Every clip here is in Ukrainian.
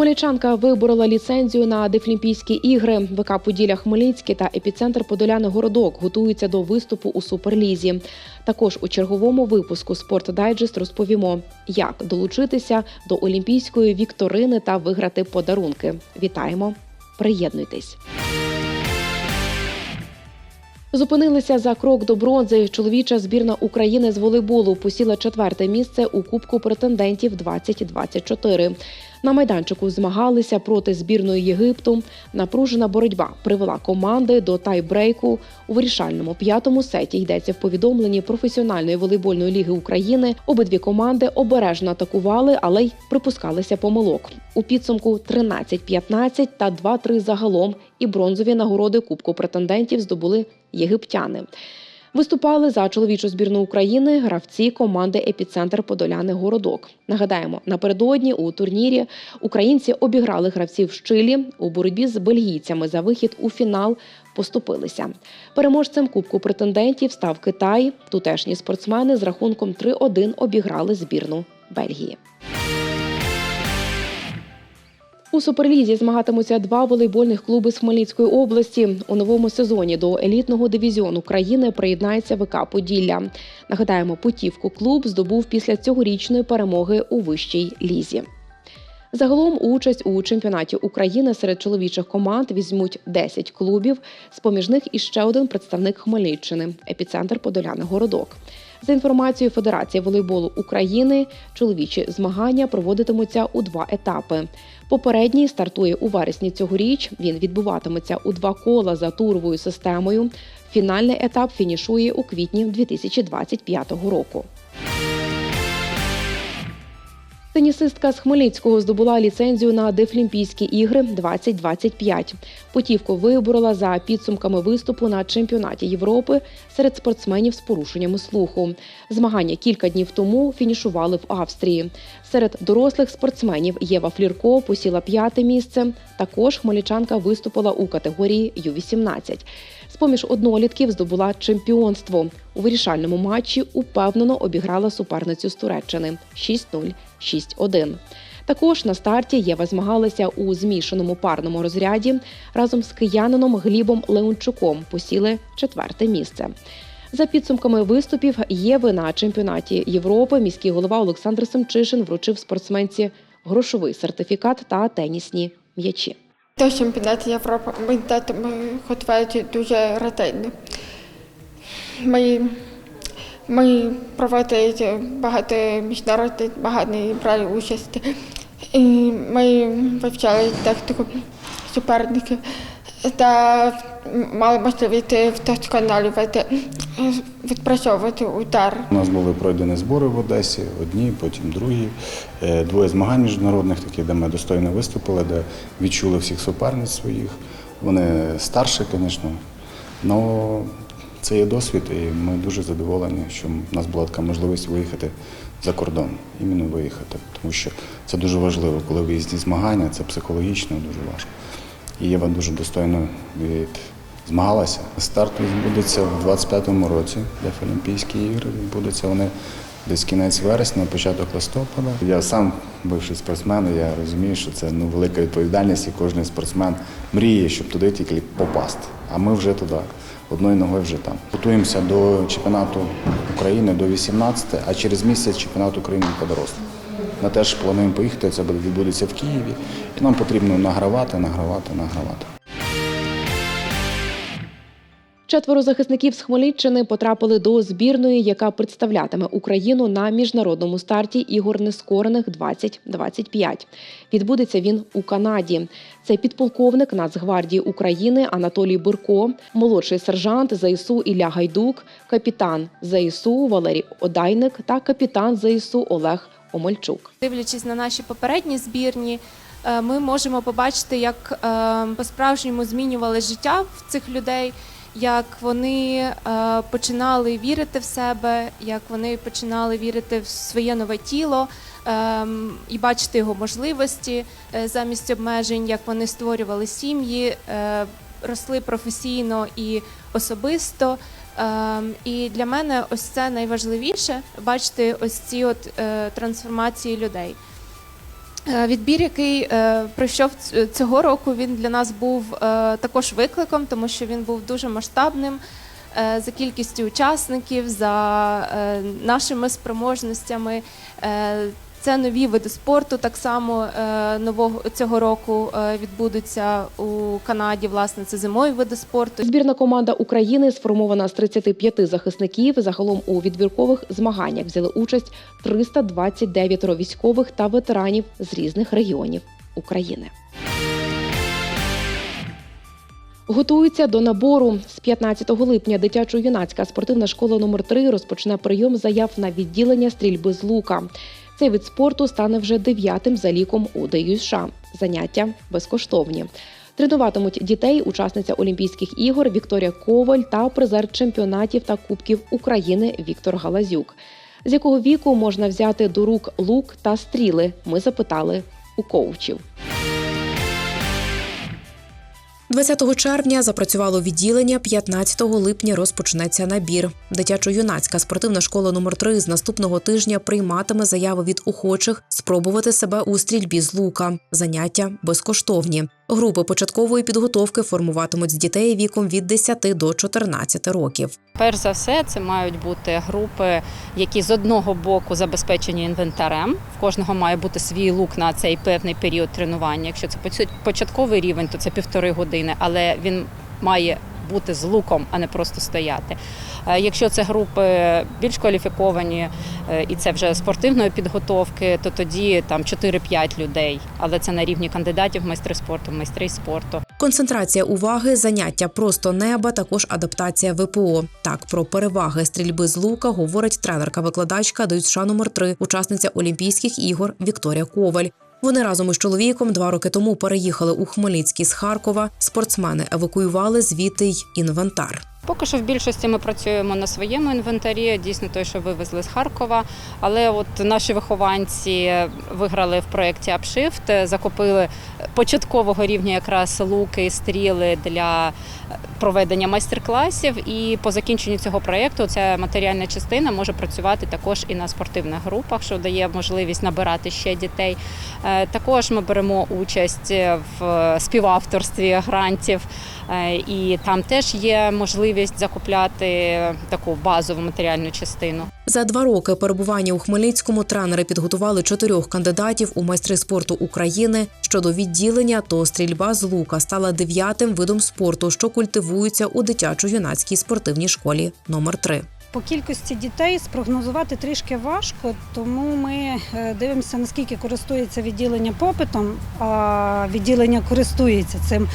Хмельничанка виборола ліцензію на Дефлімпійські ігри. ВК Поділля Хмельницький та епіцентр Подоляни Городок готуються до виступу у суперлізі. Також у черговому випуску Спорт Дайджест розповімо, як долучитися до олімпійської вікторини та виграти подарунки. Вітаємо! Приєднуйтесь! Зупинилися за крок до бронзи. Чоловіча збірна України з волейболу посіла четверте місце у Кубку претендентів 2024. На майданчику змагалися проти збірної Єгипту. Напружена боротьба привела команди до тайбрейку. У вирішальному п'ятому сеті йдеться в повідомленні професіональної волейбольної ліги України. Обидві команди обережно атакували, але й припускалися помилок. У підсумку 13-15 та 2-3 загалом. І бронзові нагороди Кубку претендентів здобули єгиптяни. Виступали за чоловічу збірну України гравці команди Епіцентр Подоляни Городок. Нагадаємо, напередодні у турнірі українці обіграли гравців в Чилі у боротьбі з бельгійцями за вихід у фінал. Поступилися переможцем Кубку претендентів став Китай. Тутешні спортсмени з рахунком 3-1 обіграли збірну Бельгії. У суперлізі змагатимуться два волейбольних клуби з Хмельницької області. У новому сезоні до елітного дивізіону країни приєднається ВК Поділля. Нагадаємо, путівку клуб здобув після цьогорічної перемоги у вищій лізі. Загалом участь у чемпіонаті України серед чоловічих команд візьмуть 10 клубів. З поміж них іще один представник Хмельниччини епіцентр Подоляни Городок. За інформацією Федерації волейболу України, чоловічі змагання проводитимуться у два етапи. Попередній стартує у вересні цьогоріч. Він відбуватиметься у два кола за туровою системою. Фінальний етап фінішує у квітні 2025 року. Тенісистка з Хмельницького здобула ліцензію на Дефлімпійські ігри 2025. Путівку виборола за підсумками виступу на чемпіонаті Європи серед спортсменів з порушеннями слуху. Змагання кілька днів тому фінішували в Австрії. Серед дорослих спортсменів Єва Флірко посіла п'яте місце. Також хмельничанка виступила у категорії Ю-18. З-поміж однолітків здобула чемпіонство. У вирішальному матчі упевнено обіграла суперницю з Туреччини 6-0, 6-1. Також на старті Єва змагалася у змішаному парному розряді. Разом з киянином Глібом Леончуком посіли четверте місце. За підсумками виступів Єви на чемпіонаті Європи міський голова Олександр Семчишин вручив спортсменці грошовий сертифікат та тенісні м'ячі. До чемпіонату Європи ми датами готують дуже ретельно. Ми, ми проводили багато міжнародних багато брали участь. І ми вивчали тактику суперників та мали можливість вдосконалювати, відпрацьовувати удар. У нас були пройдені збори в Одесі, одні, потім другі. Е, Двоє змагань міжнародних, такі, де ми достойно виступили, де відчули всіх суперниць своїх. Вони старші, звісно. але це є досвід, і ми дуже задоволені, що в нас була така можливість виїхати за кордон, іменно виїхати. Тому що це дуже важливо, коли виїзні змагання, це психологічно дуже важко. І Єва дуже достойно від змагалася. Старт відбудеться в 25-му році, Дефолімпійські ігри відбудуться вони десь кінець вересня, початок листопада. Я сам бивший спортсмен, я розумію, що це ну, велика відповідальність, і кожен спортсмен мріє, щоб туди тільки попасти. А ми вже туди, одною ногою вже там. Готуємося до чемпіонату України до 18, а через місяць чемпіонат України по дорослим. Ми теж плануємо поїхати, це буде- відбудеться в Києві, і нам потрібно награвати, награвати, награвати. Четверо захисників з Хмельниччини потрапили до збірної, яка представлятиме Україну на міжнародному старті ігор нескорених 2025. Відбудеться він у Канаді. Це підполковник Нацгвардії України Анатолій Бурко, молодший сержант ЗСУ Ілля Гайдук, капітан ЗСУ Валерій Одайник та капітан ЗСУ Олег Омельчук. Дивлячись на наші попередні збірні, е, ми можемо побачити, як е, по-справжньому змінювали життя в цих людей, як вони е, починали вірити в себе, як вони починали вірити в своє нове тіло і бачити його можливості замість обмежень, як вони створювали сім'ї, росли професійно і особисто. Ем, І для мене ось це найважливіше бачити ось ці от е, трансформації людей. Е, Відбір, який е, пройшов цього року, він для нас був також викликом, тому що він був дуже масштабним за кількістю учасників, за нашими спроможностями. Це нові види спорту. Так само е, нового цього року е, відбудуться у Канаді. Власне, це зимові види спорту. Збірна команда України сформована з 35 захисників. Загалом у відбіркових змаганнях взяли участь 329 військових та ветеранів з різних регіонів України. Готуються до набору з 15 липня. Дитячо-юнацька спортивна школа номер 3 розпочне прийом заяв на відділення стрільби з лука. Цей вид спорту стане вже дев'ятим за ліком у ДЮСШ. Заняття безкоштовні. Тренуватимуть дітей учасниця Олімпійських ігор Вікторія Коваль та призер чемпіонатів та кубків України Віктор Галазюк. З якого віку можна взяти до рук лук та стріли? Ми запитали у коучів. 20 червня запрацювало відділення, 15 липня розпочнеться набір. Дитячо-юнацька спортивна школа номер 3 з наступного тижня прийматиме заяви від охочих спробувати себе у стрільбі з лука. Заняття безкоштовні. Групи початкової підготовки формуватимуть дітей віком від 10 до 14 років. Перш за все, це мають бути групи, які з одного боку забезпечені інвентарем. В кожного має бути свій лук на цей певний період тренування. Якщо це початковий рівень, то це півтори години, але він має бути з луком, а не просто стояти. Е, Якщо це групи більш кваліфіковані е, і це вже спортивної підготовки, то тоді там 4-5 людей, але це на рівні кандидатів в майстри спорту, майстри спорту. Концентрація уваги, заняття просто неба, також адаптація ВПО. Так про переваги стрільби з лука говорить тренерка-викладачка ДЮСШ номер 3 учасниця Олімпійських ігор Вікторія Коваль. Вони разом із чоловіком два роки тому переїхали у Хмельницький з Харкова. Спортсмени евакуювали звідти й інвентар. Поки що в більшості ми працюємо на своєму інвентарі, дійсно той, що вивезли з Харкова. Але от наші вихованці виграли в проєкті Upshift, закупили початкового рівня якраз луки стріли для проведення майстер-класів. І по закінченню цього проєкту ця матеріальна частина може працювати також і на спортивних групах, що дає можливість набирати ще дітей. Е, Також ми беремо участь в співавторстві грантів. Е, І там теж є можливість закупляти таку базову матеріальну частину. За два роки перебування у Хмельницькому тренери підготували чотирьох кандидатів у майстри спорту України. Щодо відділення, то стрільба з лука стала дев'ятим видом спорту, що культивується у дитячо-юнацькій спортивній школі номер 3 По кількості дітей спрогнозувати трішки важко, тому ми е, дивимося, наскільки користується відділення попитом, а відділення користується цим.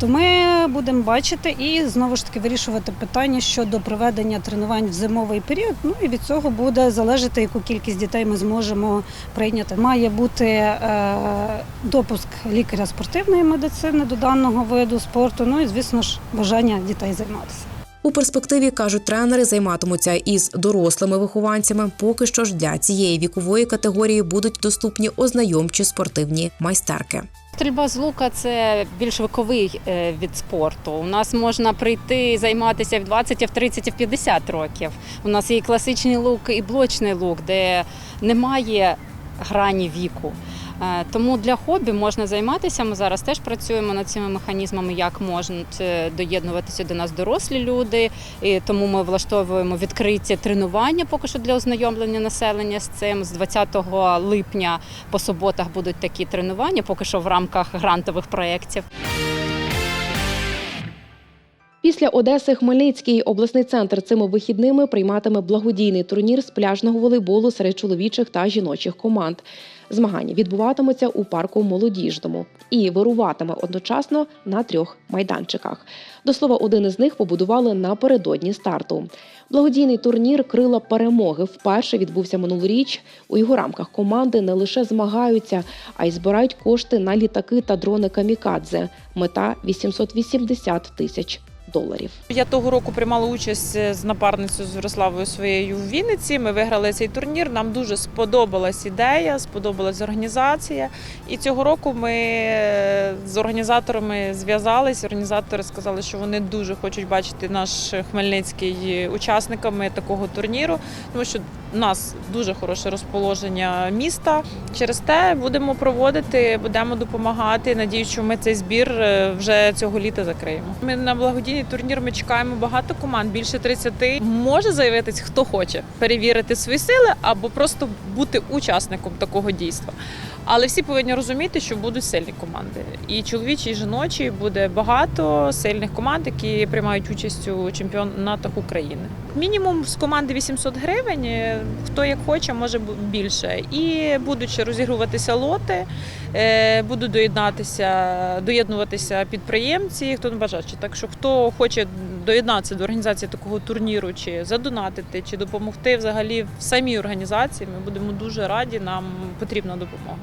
То ми будемо бачити і знову ж таки вирішувати питання щодо проведення тренувань в зимовий період. Ну і від цього буде залежати, яку кількість дітей ми зможемо прийняти. Має бути е, допуск лікаря спортивної медицини до даного виду спорту. Ну і звісно ж бажання дітей займатися. У перспективі кажуть тренери, займатимуться із дорослими вихованцями. Поки що ж для цієї вікової категорії будуть доступні ознайомчі спортивні майстерки. Стрільба з лука це більш віковий е, від спорту. У нас можна прийти займатися в 20, а в 30, в 50 років. У нас є і класичний лук, і блочний лук, де немає грані віку. Е, Тому для хобі можна займатися. Ми зараз теж працюємо над цими механізмами, як можуть е, доєднуватися до нас дорослі люди. І тому ми влаштовуємо відкриті тренування поки що для ознайомлення населення з цим. З 20 липня по суботах будуть такі тренування, поки що в рамках грантових проєктів. Після Одеси Хмельницький обласний центр цими вихідними прийматиме благодійний турнір з пляжного волейболу серед чоловічих та жіночих команд. Змагання відбуватимуться у парку молодіжному і вируватиме одночасно на трьох майданчиках. До слова, один із них побудували напередодні старту. Благодійний турнір Крила перемоги вперше відбувся минулоріч. У його рамках команди не лише змагаються, а й збирають кошти на літаки та дрони камікадзе. Мета 880 тисяч доларів. Я того року приймала участь е, з напарницею з Ярославою своєю в Вінниці. Ми виграли цей турнір. Нам дуже сподобалась ідея, сподобалась організація. І цього року ми е, з організаторами зв'язались. Організатори сказали, що вони дуже хочуть бачити наш Хмельницький учасниками такого турніру, тому що У нас дуже хороше розположення міста. Через те будемо проводити, будемо допомагати. Надію, що ми цей збір е, вже цього літа закриємо. Ми на благодійний турнір. Ми чекаємо багато команд, більше 30. Може заявитись, хто хоче перевірити свої сили або просто бути учасником такого дійства. Але всі повинні розуміти, що будуть сильні команди. І чоловічі, і жіночі буде багато сильних команд, які приймають участь у чемпіонатах України. Мінімум з команди 800 гривень. е, Хто як хоче, може більше. І будуть розігруватися лоти, е, будуть доєднатися, доєднуватися підприємці, хто не бажаючи. Так що хто хоче доєднатися до організації такого турніру, чи задонатити, чи допомогти взагалі в самій організації, ми будемо дуже раді. Нам потрібна допомога.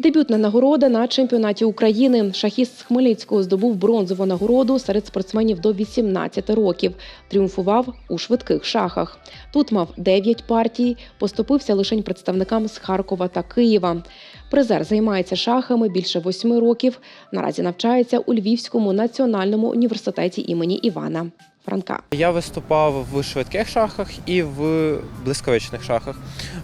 Дебютна нагорода на чемпіонаті України. Шахіст з Хмельницького здобув бронзову нагороду серед спортсменів до 18 років. Тріумфував у швидких шахах. Тут мав 9 партій, поступився лише представникам з Харкова та Києва. Призер займається шахами більше восьми років. Наразі навчається у Львівському національному університеті імені Івана Франка. Я виступав в швидких шахах і в блискавичних шахах.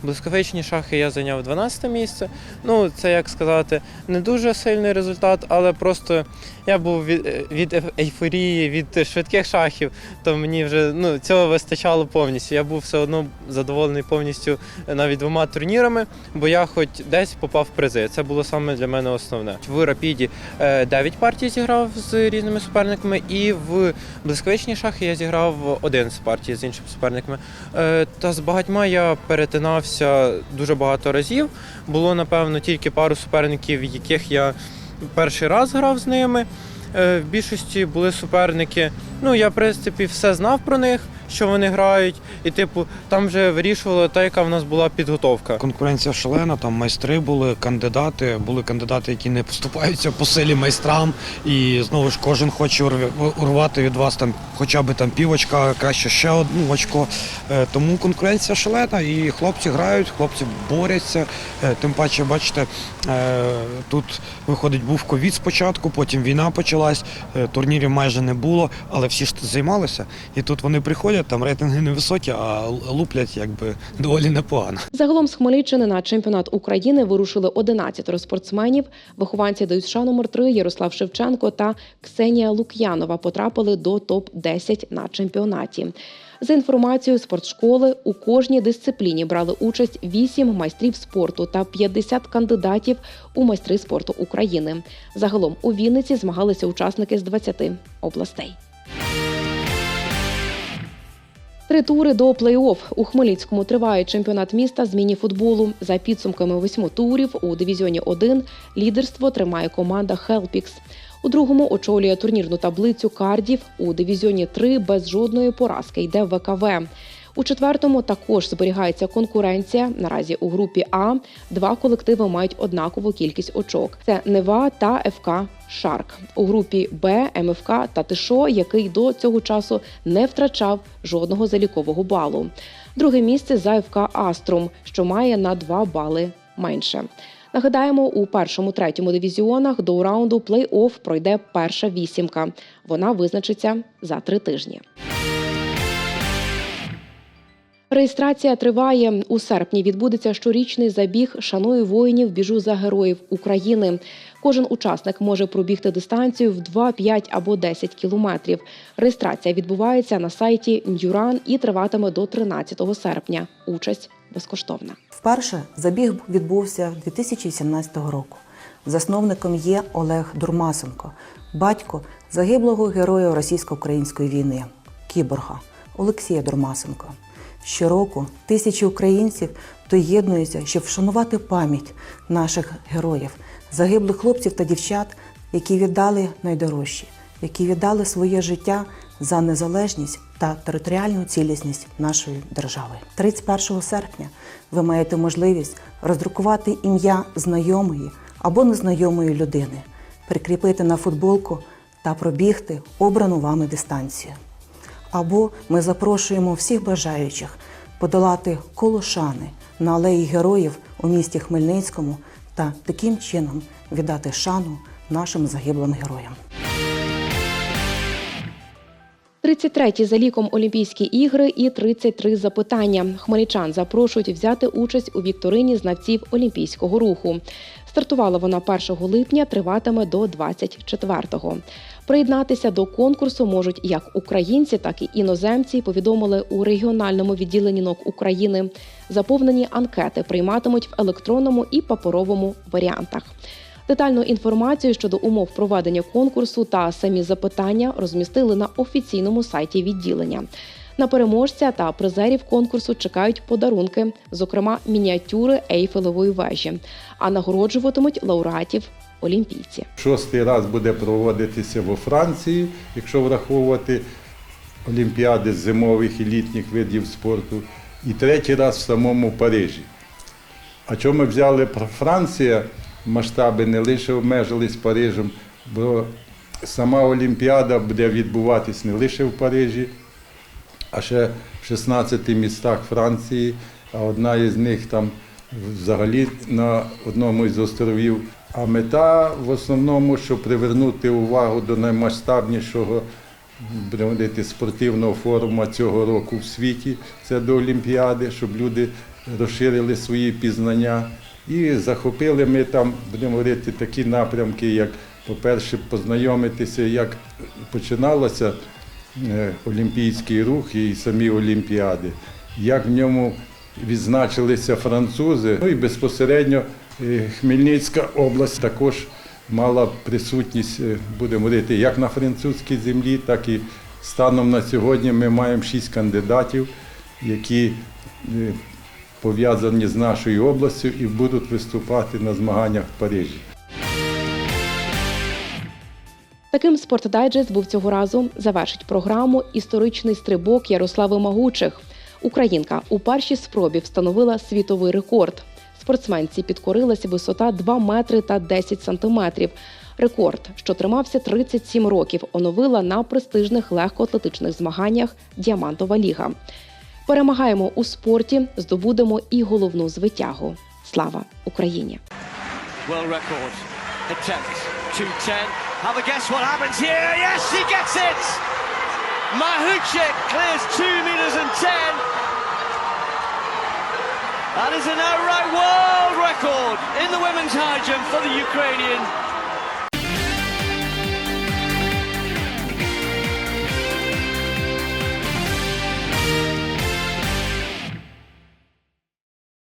Блискавичні шахи я зайняв 12 місце. Ну, це як сказати, не дуже сильний результат, але просто я був від, від ейфорії від швидких шахів, то мені вже ну, цього вистачало повністю. Я був все одно задоволений повністю навіть двома турнірами, бо я хоч десь попав в призи. Це було саме для мене основне. В рапіді 9 партій зіграв з різними суперниками, і в блискавичні шахи я зіграв один з партій з іншими суперниками. Е, Та з багатьма я перетинався дуже багато разів. Було, напевно, тільки пару суперників, яких я перший раз грав з ними. Е, В більшості були суперники. Ну, я, в принципі, все знав про них, що вони грають, і, типу, там вже вирішувала та, яка в нас була підготовка. Конкуренція шалена, там майстри були, кандидати, були кандидати, які не поступаються по силі майстрам. І знову ж кожен хоче урвати від вас там хоча б там півочка, краще ще одну очко. Е, Тому конкуренція шалена, і хлопці грають, хлопці борються. Е, Тим паче, бачите, е, тут виходить, був ковід спочатку, потім війна почалась, турнірів майже не було, але всі ж займалися. І тут вони приходять, там рейтинги невисокі, а луплять якби доволі непогано. Загалом з Хмельниччини на чемпіонат України вирушили 11 спортсменів. Вихованці ДЮСШ номер 3 Ярослав Шевченко та Ксенія Лук'янова потрапили до топ-10 на чемпіонаті. За інформацією спортшколи, у кожній дисципліні брали участь 8 майстрів спорту та 50 кандидатів у майстри спорту України. Загалом у Вінниці змагалися учасники з 20 областей. Три тури до плей-офф. У Хмельницькому триває чемпіонат міста з міні-футболу. За підсумками восьми турів у дивізіоні 1 лідерство тримає команда Хелпікс. У другому очолює турнірну таблицю Кардів. У дивізіоні 3 без жодної поразки йде ВКВ. У четвертому також зберігається конкуренція. Наразі у групі А два колективи мають однакову кількість очок: це Нева та ФК Шарк. У групі Б МФК та Тишо, який до цього часу не втрачав жодного залікового балу. Друге місце за ФК Аструм, що має на 2 бали менше. Нагадаємо, у першому третьому дивізіонах до раунду плей-офф пройде перша вісімка. Вона визначиться за три тижні. Реєстрація триває у серпні. Відбудеться щорічний забіг Шаную воїнів. Біжу за героїв України. Кожен учасник може пробігти дистанцію в 2, 5 або 10 кілометрів. Реєстрація відбувається на сайті Ньюран і триватиме до 13 серпня. Участь безкоштовна. Вперше забіг відбувся 2017 року. Засновником є Олег Дурмасенко, батько загиблого героя російсько-української війни, кіборга Олексія Дурмасенко. Щороку тисячі українців доєднуються, щоб вшанувати пам'ять наших героїв, загиблих хлопців та дівчат, які віддали найдорожчі, які віддали своє життя за незалежність та територіальну цілісність нашої держави. 31 серпня ви маєте можливість роздрукувати ім'я знайомої або незнайомої людини, прикріпити на футболку та пробігти обрану вами дистанцію. Або ми запрошуємо всіх бажаючих подолати коло шани на алеї героїв у місті Хмельницькому та таким чином віддати шану нашим загиблим героям. 33-ті за ліком Олімпійські ігри і 33 запитання. Хмельничан запрошують взяти участь у вікторині знавців олімпійського руху. Стартувала вона 1 липня, триватиме до 24-го. Приєднатися до конкурсу можуть як українці, так і іноземці. Повідомили у регіональному відділенні НОК України. Заповнені анкети прийматимуть в електронному і паперовому варіантах. Детальну інформацію щодо умов проведення конкурсу та самі запитання розмістили на офіційному сайті відділення. На переможця та призерів конкурсу чекають подарунки, зокрема мініатюри Ейфелевої вежі, а нагороджуватимуть лауреатів олімпійці. Шостий раз буде проводитися во Франції, якщо враховувати олімпіади зимових і літніх видів спорту, і третій раз в самому Парижі. А чому ми взяли про Франція? Масштаби не лише обмежились Парижем, бо сама Олімпіада буде відбуватись не лише в Парижі, а ще в 16 містах Франції, а одна із них там взагалі на одному із островів. А мета в основному, щоб привернути увагу до наймасштабнішого говорити, спортивного форуму цього року в світі, це до Олімпіади, щоб люди розширили свої пізнання. І захопили ми там, будемо говорити, такі напрямки, як, по-перше, познайомитися, як починалося е, олімпійський рух і самі Олімпіади, як в ньому відзначилися французи. Ну і безпосередньо е, Хмельницька область також мала присутність, е, будемо говорити, як на французькій землі, так і станом на сьогодні ми маємо шість кандидатів, які пов'язані з нашою областю і будуть виступати на змаганнях в Парижі. Таким спортдайджест був цього разу. Завершить програму історичний стрибок Ярослави Магучих. Українка у першій спробі встановила світовий рекорд. Спортсменці підкорилася висота 2 метри та 10 сантиметрів. Рекорд, що тримався 37 років, оновила на престижних легкоатлетичних змаганнях Діамантова ліга. Перемагаємо у спорті, здобудемо і головну звитягу. Слава Україні! World record attempt 210. Have a guess what happens here. Yes, she gets it. Mahuchik clears 2 meters and 10. That is an outright world record in the women's high jump for the Ukrainian